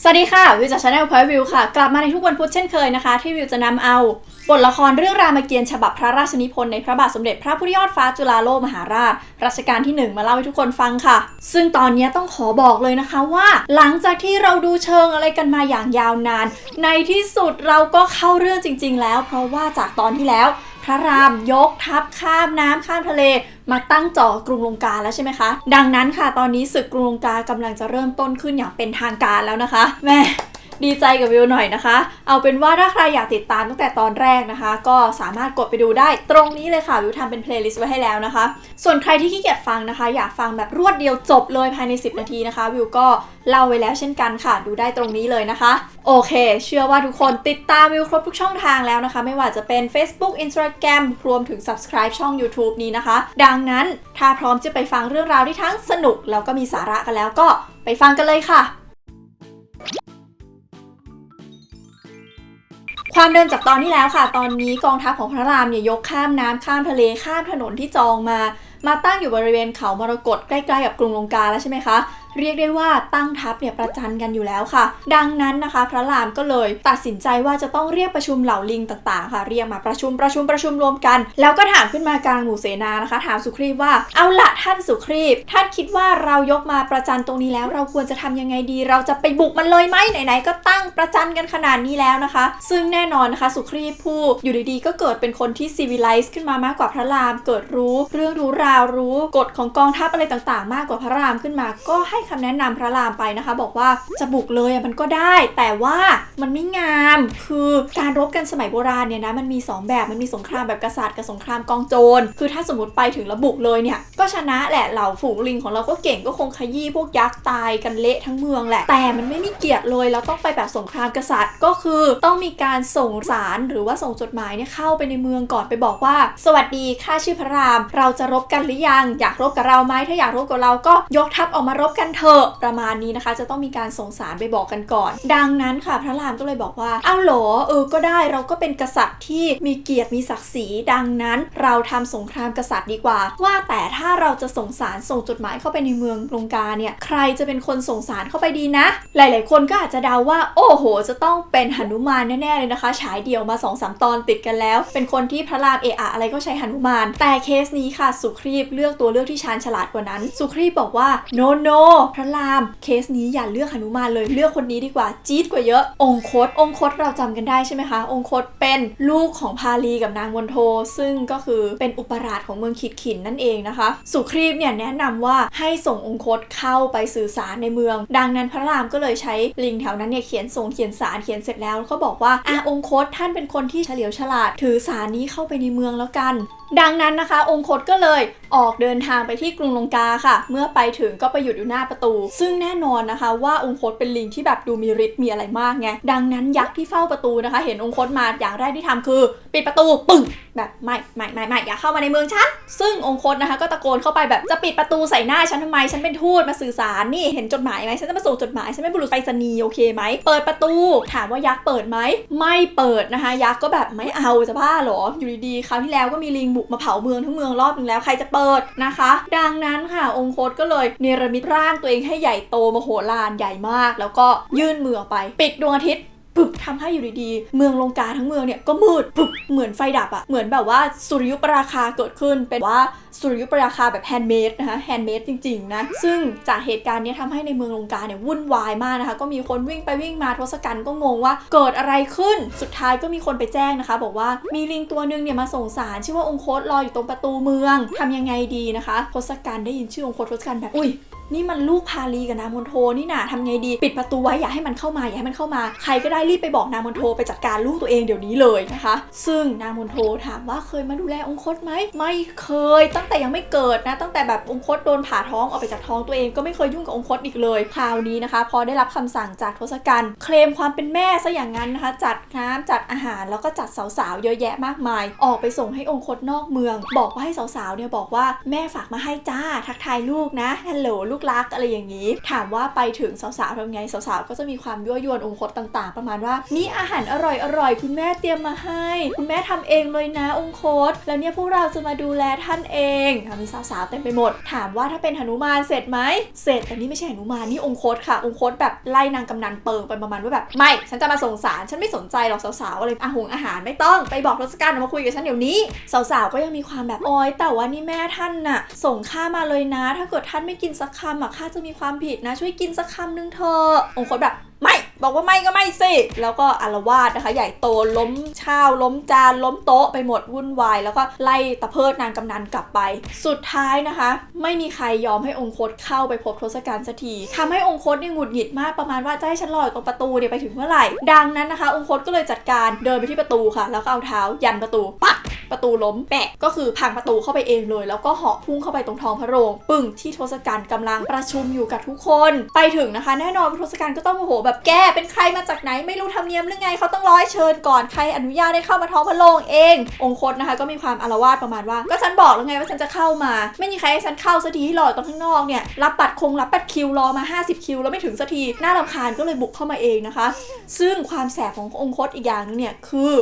สวัสดีค่ะ วิวจากชาแนลพอยวิวค่ะ กลับมาในทุกวันพุธเช่นเคยนะคะ ที่วิวจะนำเอาบทละครเรื่องรามเกียรติ์ฉบับพระราชนิพนธ์ในพระบาทสมเด็จพระพุทธยอดฟ้าจุฬาโลกมหาราชรัชกาลที่ 1 มาเล่าให้ทุกคนฟังค่ะ ซึ่งตอนนี้ต้องขอบอกเลยนะคะว่า หลังจากที่เราดูเชิงอะไรกันมาอย่างยาวนาน ในที่สุดเราก็เข้าเรื่องจริง ๆ แล้ว เพราะว่าจากตอนที่แล้ว พระรามยกทัพข้ามน้ำข้ามทะเลมาตั้งจ่อกรุงลงกาแล้วใช่ไหมคะ ดังนั้นค่ะตอนนี้ศึกกรุงลงกากำลังจะเริ่มต้นขึ้นอย่างเป็นทางการแล้วนะคะแม่ ดีใจกับวิวหน่อยนะคะ เอาเป็นว่าถ้าใครอยากติดตามตั้งแต่ตอนแรกนะคะ ก็สามารถกดไปดูได้ตรงนี้เลยค่ะ วิวทำเป็นเพลย์ลิสต์ไว้ให้แล้วนะคะ ส่วนใครที่ขี้เกียจฟังนะคะ อยากฟังแบบรวดเดียวจบเลยภายใน 10 นาทีนะคะ วิวก็เล่าไว้แล้วเช่นกันค่ะ ดูได้ตรงนี้เลยนะคะ โอเค เชื่อว่าทุกคนติดตามวิวครบทุกช่องทางแล้วนะคะ ไม่ว่าจะเป็น Facebook Instagram รวมถึง Subscribe ช่อง YouTube นี้นะคะ ดังนั้นถ้าพร้อมจะไปฟังเรื่องราวที่ทั้งสนุกแล้วก็มีสาระกันแล้วก็ไปฟังกันเลยค่ะ ความเดิมจากตอนที่แล้วค่ะ ตอนนี้กองทัพของพระรามเนี่ยยกข้ามน้ำข้ามทะเลข้ามถนนที่จองมา มาตั้งอยู่บริเวณเขามรกตใกล้ๆกับกรุงลงกาแล้วใช่ไหมคะ เรียกได้ว่าตั้งทัพเนี่ยประจันกันอยู่แล้วค่ะ ดังนั้นนะคะ พระรามก็เลยตัดสินใจว่าจะต้องเรียกประชุมเหล่าลิงต่างๆ ค่ะ เรียกมาประชุมประชุมประชุมรวมกัน แล้วก็ถามขึ้นมากลางหมู่เสนานะคะ ถามสุครีพว่าเอาละท่านสุครีพท่านคิดว่าเรายกมาประจันตรงนี้แล้ว เราควรจะทำยังไงดี เราจะไปบุกมันเลยไหมไหนๆก็ตั้งประจันกันขนาดนี้แล้วนะคะ ซึ่งแน่นอนนะคะ สุครีพผู้อยู่ดีๆ ก็เกิดเป็นคนที่ civilize ขึ้นมามากกว่าพระราม เกิดรู้ เรื่องรู้ราวรู้กฎของกองทัพอะไรต่างๆ มากกว่าพระรามขึ้นมาก็ให้คำแนะนำพระรามไปนะคะ บอกว่าจะบุกเลยมันก็ได้ แต่ว่ามันไม่งาม คือการรบกันสมัยโบราณเนี่ยนะมันมี 2 แบบมันมีสงครามแบบกษัตริย์กับสงครามกองโจร คือถ้าสมมติไปถึงแล้วบุกเลยเนี่ย ก็ชนะแหละเหล่าฝูงลิงของเราก็เก่งก็คงขยี้พวกยักษ์ตายกันเละทั้งเมืองแหละ แต่มันไม่มีเกียรติเลยเราต้องไปแบบสงครามกษัตริย์ก็คือต้องมีการส่งสารหรือว่าส่งจดหมายเนี่ยเข้าไปในเมืองก่อนไปบอกว่า สวัสดีข้าชื่อพระราม เราจะรบกันหรือยัง อยากรบกับเราไหมถ้าอยากรบกับเราก็ยกทัพออกมารบกันเถอะประมาณนี้นะคะ จะต้องมีการส่งสารไปบอกกันก่อน ดังนั้นค่ะ พระรามก็เลยบอกว่าอ้าวหรอเออก็ได้เราก็เป็นกษัตริย์ที่มีเกียรติมีศักดิ์ศรีดังนั้น เราทำสงครามกษัตริย์ดีกว่า ว่าแต่ถ้าเราจะส่งสารส่งจดหมายเข้าไปในเมืองลงกาเนี่ยใครจะเป็นคนส่งสารเข้าไปดีนะ หลาย ๆ คนก็อาจจะเดาว่า โอ้โห จะต้องเป็นหนุมานแน่ ๆ เลยนะคะ ฉายเดี่ยวมา2อสตอนติดกันแล้ว เป็นคนที่พระรามเอะอะอะไรก็ใช้หนุมาน แต่เคสนี้ค่ะสุครีพเลือกตัวเลือกที่ชาญฉลาดกว่านั้น สุครีพบอกว่าโนโนพระราม เคสนี้อย่าเลือกหนุมานเลยเลือกคนนี้ดีกว่าจี๊ดกว่าเยอะ องคต องคตเราจำกันได้ใช่ไหมคะ องคตเป็นลูกของพาลีกับนางวนโท ซึ่งก็คือเป็นอุปราชของเมืองขีดขินนั่นเองนะคะ สุครีพเนี่ยแนะนำว่าให้ส่งองคตเข้าไปสื่อสารในเมือง ดังนั้นพระรามก็เลยใช้ลิงแถวนั้นเนี่ยเขียนส่งเขียนสารเขียนเสร็จแล้วเขาบอกว่าอะองคตท่านเป็นคนที่เฉลียวฉลาด ถือสารนี้เข้าไปในเมืองแล้วกัน ดังนั้นนะคะ องคตก็เลย ออกเดินทางไปที่กรุงลงกาค่ะ เมื่อไปถึงก็ไปหยุดอยู่หน้าประตู ซึ่งแน่นอนนะคะ ว่าองคตเป็นลิงที่แบบดูมีฤทธิ์มีอะไรมากไงดังนั้นยักษ์ที่เฝ้าประตูนะคะ เห็นองคตมาอย่างแรกที่ทำคือ ปิดประตูปึ้งแบบไม่ไม่ไม่ไม่อย่าเข้ามาในเมืองฉัน ซึ่งองคตนะคะ ก็ตะโกนเข้าไปแบบจะปิดประตูใส่หน้าฉันทำไมฉันเป็นทูตมาสื่อสารนี่เห็นจดหมายไหมฉันจะมาส่งจดหมายฉันเป็นบุรุษไปรษณีย์โอเคไหมเปิดประตู ถามว่ายักษ์เปิดไหมไม่เปิดนะคะ ยักษ์ก็แบบไม่เอาจะบ้าเหรออยู่ดีๆคราวที่แล้วก็มีลิงบุกมาเผาเมืองทั้งเมืองรอบนึงแล้วใครจะเปิดนะคะ ดังนั้นค่ะ องคตก็เลยเนรมิตร่างตัวเองให้ใหญ่โตมโหฬารใหญ่มาก แล้วก็ยื่นมือออกไป ปิดดวงอาทิตย์ ปึ๊บทำให้อยู่ดีๆ เมืองลงกาทั้งเมืองเนี่ยก็มืดปึ๊บเหมือนไฟดับอะเหมือนแบบว่าสุริยุปราคาเกิดขึ้น เป็นว่าสุริยุปราคาแบบแฮนด์เมดนะคะแฮนด์เมดจริงๆนะซึ่งจากเหตุการณ์นี้ทำให้ในเมืองลงกาเนี่ยวุ่นวายมากนะคะ ก็มีคนวิ่งไปวิ่งมาทศกัณฐ์ก็งงว่าเกิดอะไรขึ้นสุดท้ายก็มีคนไปแจ้งนะคะ บอกว่ามีลิงตัวหนึงเนี่ยมาส่งสารชื่อว่าองคตรออยู่ตรงประตูเมืองทำยังไงดีนะคะทศกัณฐ์ได้ยินชื่อองคตทศกัณฐ์แบบอุ้ย นี่มันลูกพาลีกับนางมนโทนี่นาทำไงดี ปิดประตูไว้อย่าให้มันเข้ามาอย่าให้มันเข้ามา ใครก็ได้รีบไปบอกนางมนโทไปจัดการลูกตัวเองเดี๋ยวนี้เลยนะคะ ซึ่งนางมนโทถามว่าเคยมาดูแลองคตไหมไม่เคย ตั้งแต่ยังไม่เกิดนะ ตั้งแต่แบบองคตโดนผ่าท้องออกไปจากท้องตัวเองก็ไม่เคยยุ่งกับองคตอีกเลยคราวนี้นะคะ พอได้รับคำสั่งจากทศกัณฐ์เคลมความเป็นแม่ซะอย่างนั้นนะคะ จัดน้ำจัดอาหารแล้วก็จัดสาวๆเยอะแยะมากมาย ออกไปส่งให้องคตนอกเมือง บอกว่าให้สาวๆเนี่ยบอกว่าแม่ฝากมาให้จ้าทักทายลูกนะฮัลโหลลูกรักอะไรอย่างนี้ ถามว่าไปถึงสาวๆทำไงสาวๆก็จะมีความยั่วยวนองคตต่างๆ ประมาณว่า นี่อาหารอร่อยๆคุณแม่เตรียมมาให้ คุณแม่ทำเองเลยนะองคตแล้วเนี่ยพวกเราจะมาดูแลท่านเองมีสาวๆเต็มไปหมด ถามว่าถ้าเป็นหนุมานเสร็จไหมเสร็จแต่นี่ไม่ใช่หนุมานนี่องคตค่ะ องคตแบบไล่นางกำนันเปิงไปประมาณว่าแบบไม่ฉันจะมาส่งสารฉันไม่สนใจหรอกสาวๆอะไรอาหงอาหารไม่ต้องไปบอกทศกัณฐ์มาคุยกับฉันเดี๋ยวนี้สาวๆก็ยังมีความแบบโอ๊ยแต่ว่านี่แม่ท่านน่ะส่งข้ามาเลยนะ ถ้าเกิดท่านไม่กินสักคคำอะข้าจะมีความผิดนะ ช่วยกินสักคำนึงเถอะองคตแบบไม่ บอกว่าไม่ก็ไม่สิ แล้วก็อารวาสนะคะ ใหญ่โตล้มข้าวล้มจานล้มโต๊ะไปหมดวุ่นวาย แล้วก็ไล่ตะเพิดนางกำนันกลับไป สุดท้ายนะคะ ไม่มีใครยอมให้องคตเข้าไปพบทศกัณฐ์สักทีทำให้องคตเนี่ยหงุดหงิดมากประมาณว่าจะให้ฉันรออยู่ตรงประตูเนี่ยไปถึงเมื่อไหร่ ดังนั้นนะคะ องคตก็เลยจัดการเดินไปที่ประตูค่ะ แล้วก็เอาเท้ายันประตูปักประตูล้มแปะก็คือพังประตูเข้าไปเองเลย แล้วก็เหาะพุ่งเข้าไปตรงท้องพระโรงปึ้งที่ทศกัณฐ์กำลังประชุมอยู่กับทุกคน ไปถึงนะคะ แน่นอนทศกัณฐ์ก็ต้องโมโหแบบแกเป็นใครมาจากไหนไม่รู้ทำเนียมหรือไงเขาต้องร้อยเชิญก่อนใครอนุญาตให้เข้ามาท้องพระโรงเอง องคตนะคะ ก็มีความอารวาสประมาณว่า ก็ฉันบอกแล้วไงว่าฉันจะเข้ามา ไม่มีใครให้ฉันเข้าสักทีที่รออยู่ตรงข้างนอกเนี่ยรับบัตรคงรับบัตรคิวรอมา 50 คิว แล้วไม่ถึงสักทีน่ารำคาญก็เลยบุกเข้ามาเองนะคะ ซึ่งความแสบขององคตอีกอย่างหนึงเนี่ยคือ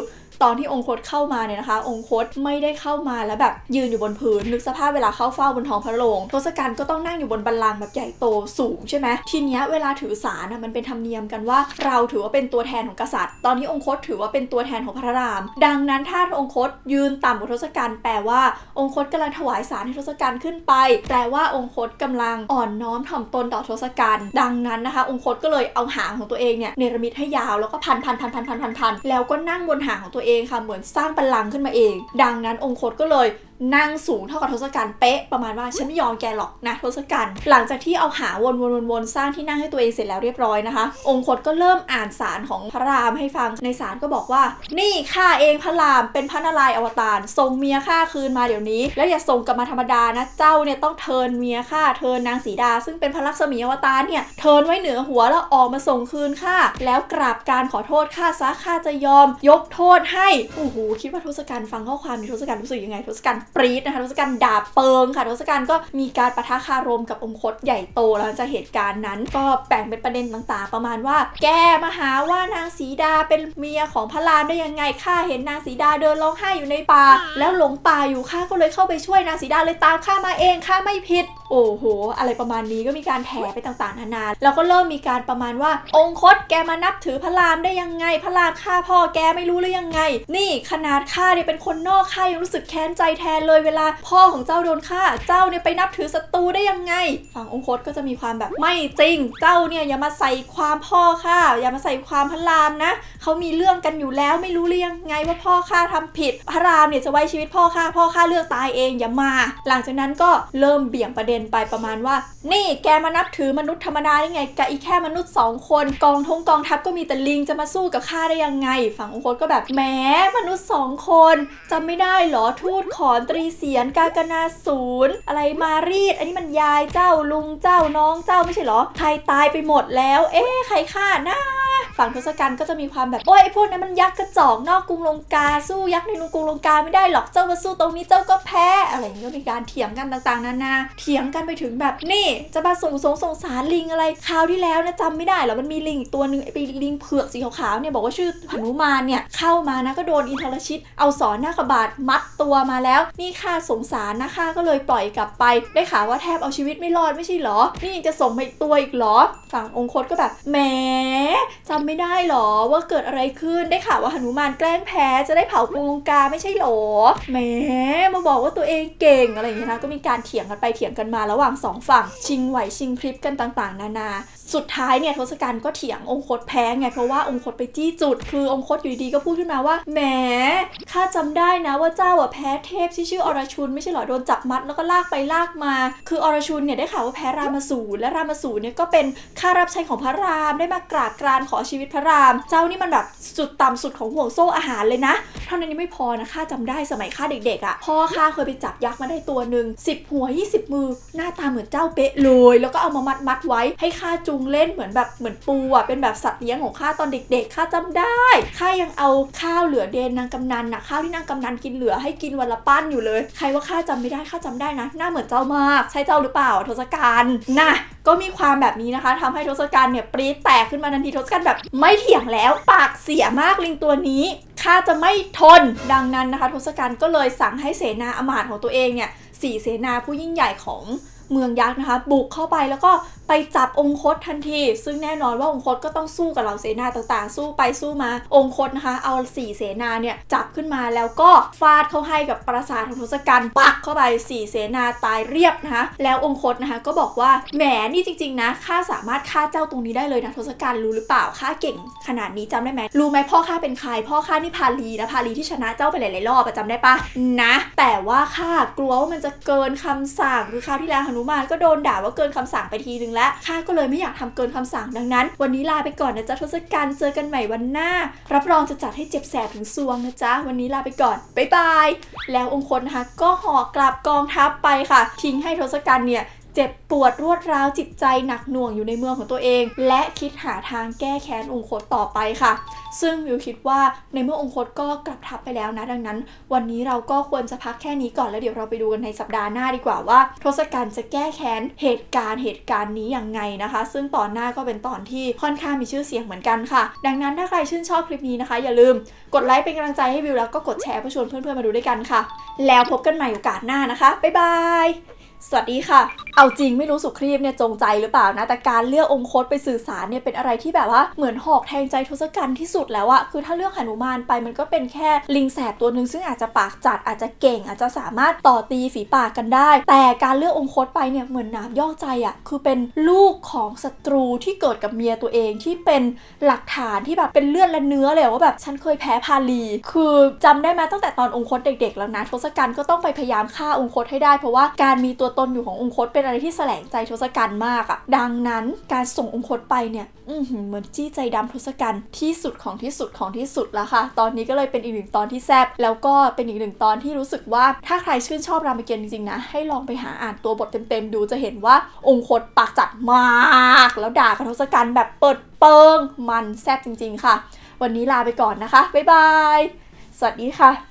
ตอนที่องคตเข้ามาเนี่ยนะคะ องคตไม่ได้เข้ามาแล้วแบบยืนอยู่บนพื้นนึกสภาพเวลาเข้าเฝ้าบนท้องพระโรงทศกัณฐ์ก็ต้องนั่งอยู่บนบัลลังก์แบบใหญ่โตสูงใช่ไหมทีเนี้ยเวลาถือสารนะมันเป็นธรรมเนียมกันว่า เราถือว่าเป็นตัวแทนของกษัตริย์ ตอนนี้องคตถือว่าเป็นตัวแทนของพระราม ดังนั้นถ้าองคตยืนต่ำกว่าทศกัณฐ์แปลว่าองคตกำลังถวายสารให้ทศกัณฐ์ขึ้นไป แปลว่าองคตกำลังอ่อนน้อมถ่อมตนต่อทศกัณฐ์ดังนั้นนะคะ องคตก็เลยเอาหางของตัวเองเนี่ยเนรมิตให้ยาวแล้วก็พันพันพันพันพันพันพันแล้วก็นั่งบนหางของตัวเองค่ะเหมือนสร้างบัลลังก์ขึ้นมาเอง ดังนั้นองคตก็เลย นั่งสูงเท่ากับทศกัณฐ์เป๊ะประมาณว่าฉันไม่ยอมแกหรอกนะทศกัณฐ์หลังจากที่เอาหาวนวนวนวนสร้างที่นั่งให้ตัวเองเสร็จแล้วเรียบร้อยนะคะ องคตก็เริ่มอ่านสารของพระรามให้ฟังในสารก็บอกว่า นี่ข้าเองพระรามเป็นพระนารายณ์อวตารส่งเมียข้าคืนมาเดี๋ยวนี้ แล้วอย่าส่งกลับมาธรรมดานะเจ้าเนี่ยต้องเทินเมียข้าเทินนางสีดา ซึ่งเป็นพระลักษมีอวตารเนี่ยเทินไว้เหนือหัวแล้วออกมาส่งคืนข้าแล้วกราบการขอโทษข้าซะข้าจะยอม ยกโทษให้โอ้โหคิดว่าทศกัณฐ์ฟังข้อความนี้ทศกัณฐ์รู้สึกยังไงทศกัณฐ์ปรี๊ดนะคะทศกัณฐ์ด่าเปิงค่ะทศกัณฐ์ก็มีการปะทะคารมกับองคตใหญ่โตหลังจากเหตุการณ์นั้น ก็แบ่งเป็นประเด็นต่างๆ ประมาณว่า แกมาหาว่านางสีดาเป็นเมียของพระรามได้ยังไงข้าเห็นนางสีดาเดินร้องไห้อยู่ในป่า แล้วหลงป่าอยู่ข้าก็เลยเข้าไปช่วยนางสีดาเลยตามข้ามาเองข้าไม่ผิด โอ้โห อะไรประมาณนี้ก็มีการแถไปต่างๆนานาแล้วก็เริ่มมีการประมาณว่า องคตแกมานับถือพระรามได้ยังไง พระรามฆ่าพ่อแกไม่รู้หรือยังไง นี่ขนาดข้าเนี่ยเป็นคนนอกข้ายังรู้สึกแค้นใจแทนเลยเวลาพ่อของเจ้าโดนฆ่า เจ้าเนี่ยไปนับถือศัตรูได้ยังไง ฝั่งองคตก็จะมีความแบบไม่จริง เจ้าเนี่ยอย่ามาใส่ความพ่อข้าอย่ามาใส่ความพระรามนะเขามีเรื่องกันอยู่แล้วไม่รู้หรือยังไงว่าพ่อข้าทำผิด พระรามเนี่ยจะไว้ชีวิตพ่อข้าพ่อข้าเลือกตายเองอย่ามา หลังจากนั้นก็เริ่มเบี่ยงประเด็นไปประมาณว่า นี่แกมานับถือมนุษย์ธรรมดาได้ไงกับอีแค่มนุษย์สองคน กองทงกองทัพก็มีแต่ลิงจะมาสู้กับข้าได้ยังไง ฝั่งองคตก็แบบแหมมนุษย์สองคนจำไม่ได้เหรอทูตขอนตรีเสียนกากนาศูนย์อะไรมารีด อันนี้มันยายเจ้าลุงเจ้าน้องเจ้าไม่ใช่เหรอ ใครตายไปหมดแล้ว เอ๊ะใครฆ่านะฝั่งทศกัณฐ์ก็จะมีความแบบ โอ้ยไอพวกนั้นมันยักษ์กระจอกนอกกรุงลงกาสู้ยักษ์ในกรุงลงกาไม่ได้หรอกเจ้ามาสู้ตรงนี้เจ้าก็แพ้ อะไรอย่างเงี้ยก็มีการเถียงกันต่างๆนานาเถียงกันไปถึงแบบนี่ จะมาส่งสงสงสารลิงอะไรคราวที่แล้วนะจำไม่ได้หรอมันมีลิงอีกตัวหนึ่งไอลิงเผือกสีขาวๆเนี่ยบอกว่าชื่อหนุมานเนี่ยเข้ามานะก็โดนอินทรชิต เอาสอนหน้าขบาดมัดตัวมาแล้วนี่ข้าสงสารนะข้าก็เลยปล่อยกลับไป ได้ข่าวว่าแทบเอาชีวิตไม่รอดไม่ใช่หรอ นี่ยังจะส่งมาอีกตัวอีกหรอ ฝั่งองคตก็แบบแหมจำไม่ได้หรอว่าเกิดอะไรขึ้นได้ข่าวว่าหนุมานแกล้งแพ้จะได้เผากรุงลงกาไม่ใช่หรอแหมมาบอกว่าตัวเองเก่งอะไรอย่างเงี้ยนะก็มีการเถียงกันไปเถียงกันมาระหว่างสองฝั่ง ชิงไหวชิงพริบกันต่างๆ นานา สุดท้ายเนี่ยทศกัณฐ์ก็เถียงองคตแพ้ไงเพราะว่าองคตไปจี้จุด คือองคตอยู่ดีๆก็พูดขึ้นมาว่าแหมข้าจำได้นะว่าเจ้าอะแพ้เทพที่ชื่ออรชุนไม่ใช่หรอโดนจับมัดแล้วก็ลากไปลากมา คืออรชุนเนี่ยได้ข่าวว่าแพ้รามาสูรและรามาสูรเนี่ยก็เป็นข้ารับใช้ของพระรามได้มากราบกรานขอชีวิตพระราม เจ้านี่มันแบบสุดต่ำสุดของห่วงโซ่อาหารเลยนะเท่านั้นยังไม่พอนะข้าจำได้สมัยข้าเด็กๆอะ่ะพ่อข้าเคยไปจับยักษ์มาได้ตัวหนึ่งสิบหัว 20 มือ หน้าตาเหมือนเจ้าเป๊ะเลย แล้วก็เอามามัดมัดไว้ให้ข้าจูงเล่นเหมือนแบบเหมือนปูอะ่ะเป็นแบบสัตว์เลี้ยงของข้าตอนเด็กๆข้าจำได้ข้ายังเอาข้าวเหลือเดนนางกำนันนะข้าวที่นางกำนันกินเหลือให้กินวันละปั้นอยู่เลย ใครว่าข้าจำไม่ได้ข้าจำได้นะ หน้าเหมือนเจ้ามาก ใช่เจ้าหรือเปล่าทศกัณฐ์นะก็มีความแบบนี้นะคะทำให้ทศกัณฐ์เนี่ยปรี๊ดแตกขึ้นมาทันทีทศกัณฐ์แบบไม่เถียงแล้ว ปากเสียมากลิงตัวนี้ข้าจะไม่ทนดังนั้นนะคะทศกัณฐ์ก็เลยสั่งให้เสนาอมาตย์ของตัวเองเนี่ยสี่เสนาผู้ยิ่งใหญ่ของเมืองยักษ์นะคะ บุกเข้าไปแล้วก็ ไปจับองคตทันที ซึ่งแน่นอนว่าองคตก็ต้องสู้กับเหล่าเสนาต่างๆ สู้ไปสู้มา องคตนะคะ เอาสี่เสนาเนี่ยจับขึ้นมาแล้วก็ฟาดเข้าให้กับปราสาทของทศกัณฐ์ปักเข้าไปสี่เสนาตายเรียบนะคะ แล้วองคตนะคะก็บอกว่าแหมนี่จริง ๆ นะข้าสามารถฆ่าเจ้าตรงนี้ได้เลยนะทศกัณฐ์รู้หรือเปล่าข้าเก่ง ขนาดนี้จำได้ไหมรู้ไหมพ่อข้าเป็นใครพ่อข้านี่พาลีนะพาลีที่ชนะเจ้าไปหลายๆรอบอะจำได้ปะนะ แต่ว่าข้ากลัวว่ามันจะเกินคำสั่งคือคราวที่แล้วหนุมานก็โดนด่าว่าเกินคำสั่งไปทีนึงแล้วข้าก็เลยไม่อยากทำเกินคำสั่งดังนั้น วันนี้ลาไปก่อนนะจ๊ะทศกัณฐ์เจอกันใหม่วันหน้า รับรองจะจัดให้เจ็บแสบถึงซวงนะจ๊ะวันนี้ลาไปก่อนบ๊ายบายแล้วองคตนะคะก็ห่อกลับกองทัพไปค่ะ ทิ้งให้ทศกัณฐ์เนี่ย เจ็บปวดรวดร้าวจิตใจหนักหน่วงอยู่ในเมืองของตัวเอง และคิดหาทางแก้แค้นองคตต่อไปค่ะ ซึ่งวิวคิดว่าในเมื่อองคตก็กลับทัพไปแล้วนะดังนั้น วันนี้เราก็ควรจะพักแค่นี้ก่อนแล้วเดี๋ยวเราไปดูกันในสัปดาห์หน้าดีกว่าว่าทศกัณฐ์จะแก้แค้นเหตุการณ์เหตุการณ์นี้ยังไงนะคะ ซึ่งตอนหน้าก็เป็นตอนที่ค่อนข้างมีชื่อเสียงเหมือนกันค่ะ ดังนั้นถ้าใครชื่นชอบคลิปนี้นะคะ อย่าลืมกดไลค์เป็นกำลังใจให้วิวแล้วก็กดแชร์เพื่อชวนเพื่อนๆมาดูด้วยกันค่ะ แล้วพบกันใหม่โอกาสหน้านะคะบ๊ายบาย สวัสดีค่ะ เอาจริงไม่รู้สุครีบเนี่ยจงใจหรือเปล่านะ แต่การเลือกองคตไปสื่อสารเนี่ยเป็นอะไรที่แบบว่าเหมือนหอกแทงใจทศกัณฐ์ที่สุดแล้วอะคือถ้าเลือกหนุมานไปมันก็เป็นแค่ลิงแสบตัวหนึ่งซึ่งอาจจะปากจัดอาจจะเก่ง อาจจะสามารถต่อตีฝีปากกันได้ แต่การเลือกองคตไปเนี่ยเหมือนน้ำย่อใจอะคือเป็นลูกของศัตรูที่เกิดกับเมียตัวเองที่เป็นหลักฐานที่แบบเป็นเลือดและเนื้อเลยว่าแบบฉันเคยแพ้พาลี คือจำได้ไหมตั้งแต่ตอนองคตเด็ก ๆ แล้วนะทศกัณฐ์ก็ต้องไปพยายามฆ่าองคตให้ได้ เพราะว่าการมีตัวตนอยู่ขององคตเป็นอะไรที่แสลงใจทศกัณฐ์มากอะดังนั้นการส่งองคตไปเนี่ยอืเหมือนจี้ใจดำทศกัณฐ์ที่สุดของที่สุดของที่สุดแล้วค่ะ ตอนนี้ก็เลยเป็นอีกหนึ่งตอนที่แซบแล้วก็เป็นอีกหนึ่งตอนที่รู้สึกว่าถ้าใครชื่นชอบรามเกียรติ์จริงๆนะ ให้ลองไปหาอ่านตัวบทเต็มๆ ดูจะเห็นว่าองคตปากจัดมาก แล้วด่ากับทศกัณฐ์แบบเปิดเปิงมันแซบจริง ๆ ค่ะ วันนี้ลาไปก่อนนะคะบ๊ายบายสวัสดีค่ะ